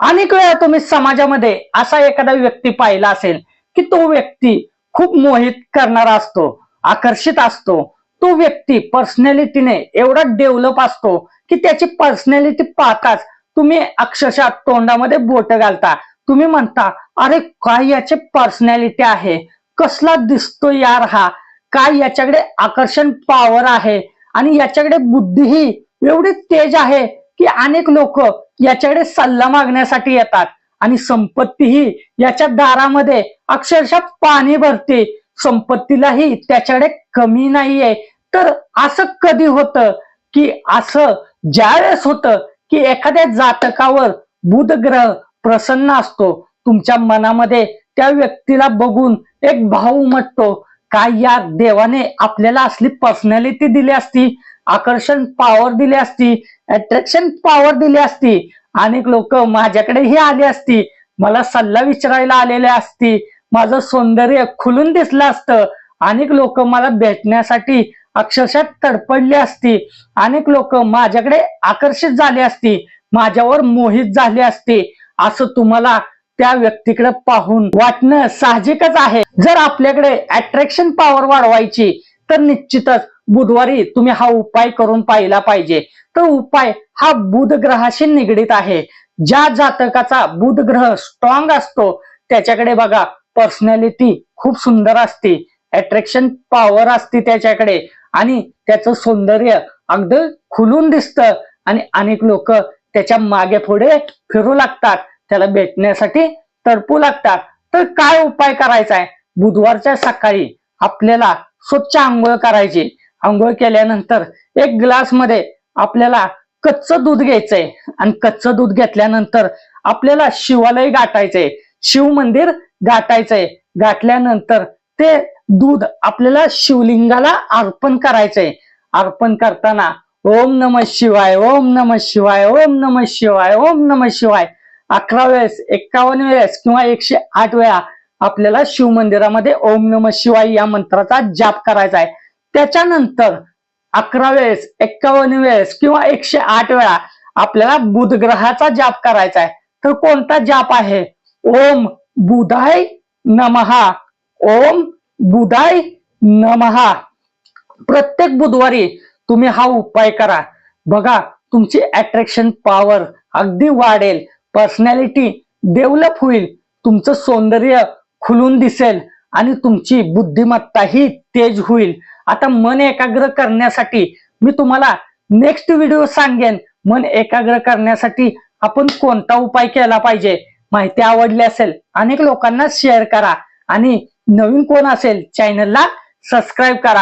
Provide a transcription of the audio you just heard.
अनेक वेळा तुम्ही समाजामध्ये असा एखादा व्यक्ती पाहिला असेल की तो व्यक्ती खूप मोहित करणारा असतो आकर्षित असतो. तो व्यक्ती पर्सनॅलिटीने एवढा डेव्हलप असतो की त्याची पर्सनॅलिटी पाहताच तुम्ही अक्षरशः तोंडामध्ये बोट घालता. तुम्ही म्हणता अरे काय याचे पर्सनॅलिटी आहे? कसला दिसतो यार हा? काय याच्याकडे आकर्षण पॉवर आहे? आणि याच्याकडे बुद्धीही एवढी तेज आहे की अनेक लोक याच्याकडे सल्ला मागण्यासाठी येतात. आणि संपत्तीही याच्या दारामध्ये अक्षरशः पाणी भरते. संपत्तीलाही त्याच्याकडे कमी नाहीये. तर असं कधी होतं की असं ज्यावेळेस होतं की एखाद्या जातकावर बुध ग्रह प्रसन्न असतो तुमच्या मनामध्ये त्या व्यक्तीला बघून एक भाव उमटतो. काय या देवाने आपल्याला असली पर्सनॅलिटी दिली असती? आकर्षण पॉवर दिली असती अट्रॅक्शन पॉवर दिली असती अनेक लोक माझ्याकडेही आली असती मला सल्ला विचारायला आलेले असती माझं सौंदर्य खुलून दिसलं असतं अनेक लोक मला भेटण्यासाठी अक्षरशः तडपडली असती अनेक लोक माझ्याकडे आकर्षित झाले असती माझ्यावर मोहित झाली असती असं तुम्हाला त्या व्यक्तीकडे पाहून वाटणं साहजिकच आहे. जर आपल्याकडे अट्रॅक्शन पॉवर वाढवायची तर निश्चितच बुधवारी तुम्ही हा उपाय करून पाहिला पाहिजे. तर उपाय हा बुध ग्रहाशी निगडीत आहे. ज्या जातकाचा बुध ग्रह स्ट्रॉंग असतो त्याच्याकडे बघा पर्सनॅलिटी खूप सुंदर असते. अट्रॅक्शन पॉवर असते त्याच्याकडे. आणि त्याचं सौंदर्य अगदी खुलून दिसतं. आणि अनेक लोक त्याच्यामागे पुढे फिरू लागतात. त्याला भेटण्यासाठी तडपू लागतात. तर काय उपाय करायचा आहे? बुधवारच्या सकाळी आपल्याला स्वच्छ आंघोळ करायची. आंघोळ केल्यानंतर एक ग्लासमध्ये आपल्याला कच्चं दूध घ्यायचंय. आणि कच्चं दूध घेतल्यानंतर आपल्याला शिवालय गाठायचंय. शिव मंदिर गाठायचंय. गाठल्यानंतर ते दूध आपल्याला शिवलिंगाला अर्पण करायचंय. अर्पण करताना ओम नम शिवाय ओम नम शिवाय ओम नम शिवाय ओम नम शिवाय. अकरा वेळेस एक्कावन्न वेळेस किंवा एकशे आठ वेळा आपल्याला शिव मंदिरामध्ये ओम नम शिवाय या मंत्राचा जाप करायचा आहे. त्याच्यानंतर अकरा वेळेस एक्कावन्न वेळेस किंवा एकशे आठ वेळा आपल्याला बुध ग्रहाचा जाप करायचा आहे. तर कोणता जाप आहे? ओम बुधाय नमहा ओम बुधाय नमहा प्रत्येक बुधवारी तुम्ही हा उपाय करा. बघा तुमची अट्रॅक्शन पॉवर अगदी वाढेल. पर्सनॅलिटी डेव्हलप होईल. तुमचं सौंदर्य खुलून दिसेल आणि तुमची बुद्धिमत्ताही तेज होईल. आता मन एकाग्र करण्यासाठी मी तुम्हाला नेक्स्ट व्हिडिओ सांगेन. मन एकाग्र करण्यासाठी आपण कोणता उपाय केला पाहिजे? माहिती आवडली असेल अनेक लोकांना शेअर करा. आणि नवीन कोण असेल चॅनलला सबस्क्राईब करा.